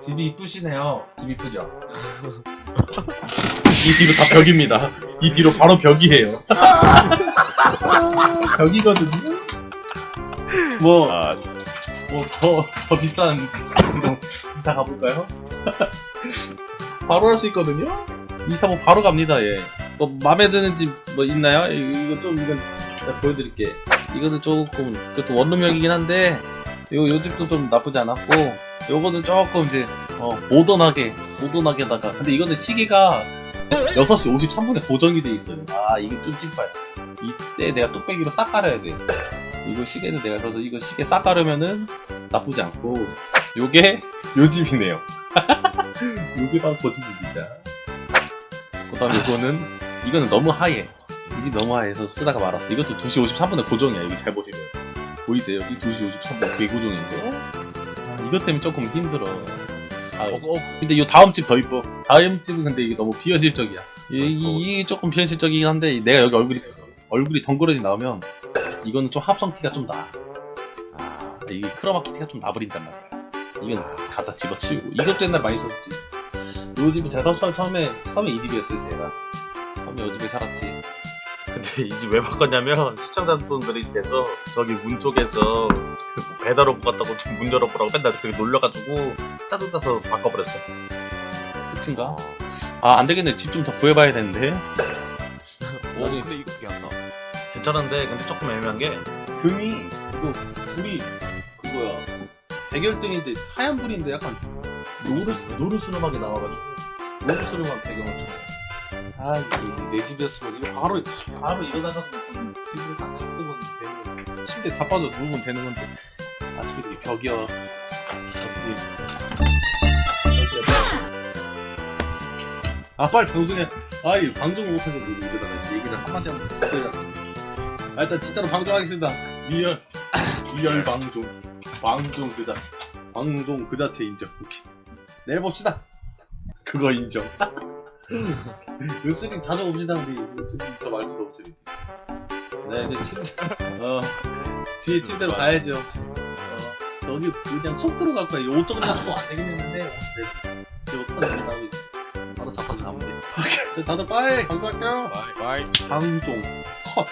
집이 이쁘시네요. 집 이쁘죠? 이 뒤로 다 벽입니다. 이 뒤로 바로 벽이에요. 벽이거든요. 뭐, 아, 뭐, 더, 더 비싼 뭐, 이사 가볼까요? 바로 할 수 있거든요? 이사 뭐 바로 갑니다, 예. 뭐, 맘에 드는 집 뭐 있나요? 이- 이거 좀, 이건 제가 보여드릴게. 이거는 조금, 그것도 원룸형이긴 한데, 요, 요 집도 좀 나쁘지 않았고, 요거는 조금 이제, 어, 모던하게, 모던하게다가. 근데 이거는 시계가 6시 53분에 고정이 돼 있어요. 아, 이게 좀 찐빠야. 이때 내가 뚝배기로 싹 깔아야 돼. 이거 시계는 내가 그래서 이거 시계 싹 깔으면은 나쁘지 않고 요게 요 집이네요 요게 바로 그 집입니다 그 다음에 이거는 이거는 너무 하얘 이 집 너무 하얘서 쓰다가 말았어 이것도 2시 53분에 고정이야 여기 잘 보시면 보이세요? 여기 2시 53분 그게 고정인데 아, 이것 때문에 조금 힘들어 아, 어, 어, 근데 요 다음 집 더 이뻐 다음 집은 근데 이게 너무 비현실적이야 이, 이, 이 조금 비현실적이긴 한데 내가 여기 얼굴이 얼굴이 덩그러니 나오면 이거는 좀 합성 티가 좀 나. 아, 이게 크로마키 티가 좀 나버린단 말이야. 이건 갖다 집어치우고. 이것도 옛날 많이 썼지. 요 집은 제가 처음, 처음에, 처음에 이 집이었어요, 제가. 처음에 요 집에 살았지. 근데 이 집 왜 바꿨냐면, 시청자분들이 계속 저기 문 쪽에서 그 배달 온것 같다고 좀문 열어보라고 맨날 그렇게 놀려가지고 짜증 나서 바꿔버렸어. 끝인가? 아, 안 되겠네. 집 좀 더 구해봐야 되는데. 오, 근데 이거 되게 안다. 괜찮은데 근데 조금 애매한 게 등이 이거 불이 그거야 백열등인데 하얀 불인데 약간 노르스 노르스름하게 나와가지고 노르스름한 배경을 쳐. 아 이게 내 집이었으면 이거 바로 바로 일어나가서 집을 딱 갔으면 되는 침대 자빠져 누우면 되는 건데. 아쉽게 이게 벽이야. 아 빨리 방송해 아이 방송 못하고 이러다가 얘기를 한마디 하면 적대가 아, 일단 진짜로 방송하겠습니다. 리얼 리얼 방송. 방송 그 자체. 방송 그 자체 인정. 오케이. 내일 봅시다. 그거 인정 루스링 자주 옵시다 우리. 루스링 저 말투도 없지 네 이제 침대 어 뒤에 침대로 가야죠. 어 저기 그냥 속 들어갈 거야 이옷 정도 또안 되겠는데. 제 어떡하지 나오고 바로 잡아서 가면 돼. 오케이. 다들 빠이! 방송할게요? 바이, 바이. 방종. 컷